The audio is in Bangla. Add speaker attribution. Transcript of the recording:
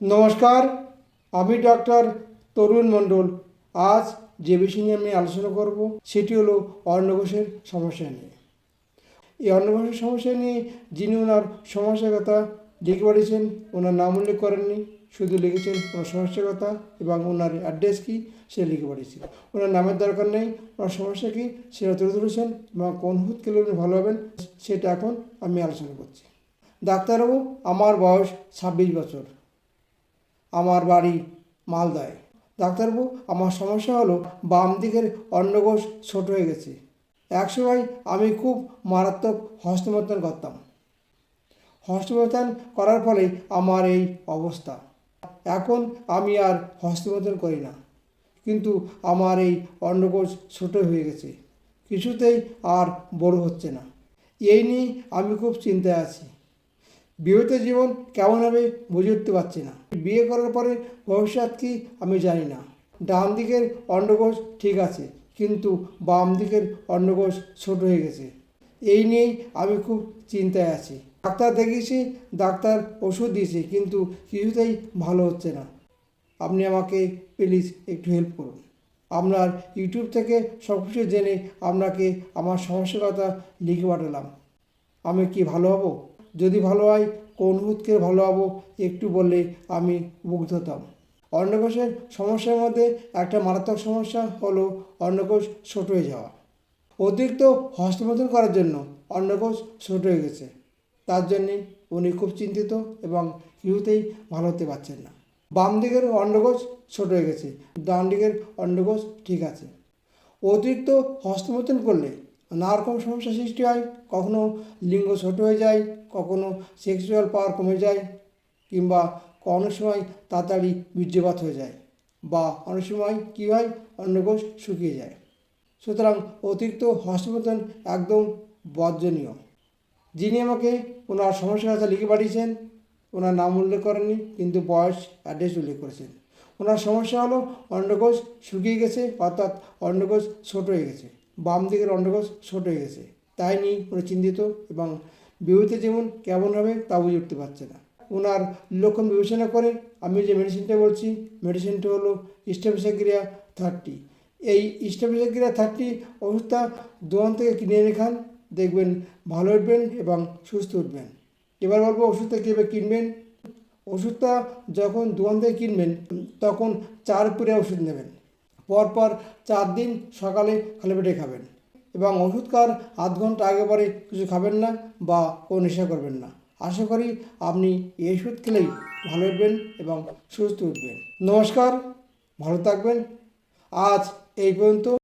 Speaker 1: নমস্কার, আমি ডক্টর তরুণ মণ্ডল। আজ যে বিষয় নিয়ে আমি আলোচনা করব, সেটি হলো অন্নঘোষের সমস্যা নিয়ে। এই অন্নঘোষের সমস্যা নিয়ে যিনি ওনার সমস্যার কথা লিখে পাঠিয়েছেন ওনার নাম উল্লেখ করেননি, শুধু লিখেছেন ওনার সমস্যার কথা এবং ওনার অ্যাড্রেস কী, সে লিখে পাঠিয়েছেন ওনার নামের দরকার নেই, ওনার সমস্যা কী, সেটা তুলে ধরেছেন এবং কোন হুদ খেলে উনি ভালো হবেন, সেটা এখন আমি আলোচনা করছি। ডাক্তারবাবু, আমার বয়স ছাব্বিশ বছর। আমার বাড়ি মালদায়। ডাক্তারবাবু, আমার সমস্যা হলো বাম দিকের অন্নকোষ ছোট হয়ে গেছে। একসময় আমি খুব মারাত্মক হস্তমৈথুন করতাম। হস্তমৈথুন করার ফলে আমার এই অবস্থা। এখন আমি আর হস্তমৈথুন করি না। কিন্তু আমার এই অন্নকোষ ছোট হয়ে গেছে। কিছুতেই আর বড় হচ্ছে না। এই নিয়ে আমি খুব চিন্তায় আছি। বিবাহিত জীবন কেমন হবে বুঝে উঠতে পারছি না। বিয়ে করার পরে ভবিষ্যৎ কি আমি জানি না। ডান দিকের অন্ডকোষ ঠিক আছে, কিন্তু বাম দিকের অন্ডকোষ ছোট হয়ে গেছে। এই নিয়েই আমি খুব চিন্তায় আছি। ডাক্তার দেখিয়েছি, ডাক্তার ওষুধ দিয়েছে, কিন্তু কিছুতেই ভালো হচ্ছে না। আপনি আমাকে প্লিজ একটু হেল্প করুন। আপনার ইউটিউব থেকে সব কিছু জেনে আপনাকে আমার সমস্যার কথা লিখে পাঠালাম। আমি কি ভালো হব? যদি ভালো হয় কোন হুদকে ভালো হব একটু বললে আমি মুগ্ধ হতাম। অন্নকোষের সমস্যার মধ্যে একটা মারাত্মক সমস্যা হলো অন্নকোষ ছোট হয়ে যাওয়া। অতিরিক্ত হস্তমোধন করার জন্য অন্নকোষ ছোট হয়ে গেছে। তার জন্যে উনি খুব চিন্তিত এবং কিছুতেই ভালো হতে পারছেন না। বাম দিকের অন্ডকোষ ছোট হয়ে গেছে। ডান দিকের অন্ডকোষ ঠিক আছে। অতিরিক্ত হস্তমৈথুন করলে নানা রকম সমস্যা সৃষ্টি হয়, কখনো লিঙ্গ ছোট হয়ে যায়, কখনো সেক্সুয়াল পাওয়ার কমে যায়, কিংবা অনেক সময় তাড়াতাড়ি বীর্যপাত হয়ে যায়, বা অনেক সময় কী হয়, অন্নকোষ শুকিয়ে যায়। সুতরাং অতিরিক্ত হস্তমৈথুন একদম বর্জনীয়। যিনি আমাকে ওনার সমস্যার কথা লিখে পাঠিয়েছেন, ওনার নাম উল্লেখ করেননি, কিন্তু বয়স অ্যাড্রেস উল্লেখ করেছেন। ওনার সমস্যা হলো অন্ডকোষ শুকিয়ে গেছে, অর্থাৎ অন্ডকোষ ছোট হয়ে গেছে। বাম দিকের অন্ডকোষ ছোট হয়ে গেছে। তাই নিয়ে উনি চিন্তিত এবং বিবাহিত জীবন কেমন হবে তা বুঝে উঠতে পারছে না। ওনার লক্ষণ বিবেচনা করে আমি যে মেডিসিনটা বলছি মেডিসিনটা হলো স্টেপিসাক্রিয়া থার্টি এই স্টেপিসাক্রিয়া থার্টি ওষুধটা দোকান থেকে কিনে এনে খান, দেখবেন ভালো উঠবেন এবং সুস্থ উঠবেন। এবার বলব ওষুধটা কীভাবে কিনবেন? ওষুধটা যখন দোকান থেকে কিনবেন, তখন চার পুরে ওষুধ নেবেন। পরপর চার দিন সকালে খালি পেটে খাবেন। এবং ওষুধ খাওয়ার আধ ঘণ্টা আগে পরে কিছু খাবেন না বা কোনো নেশা করবেন না। আশা করি আপনি এই ওষুধ খেলেই ভালো উঠবেন এবং সুস্থ উঠবেন। নমস্কার, ভালো থাকবেন। আজ এই পর্যন্ত।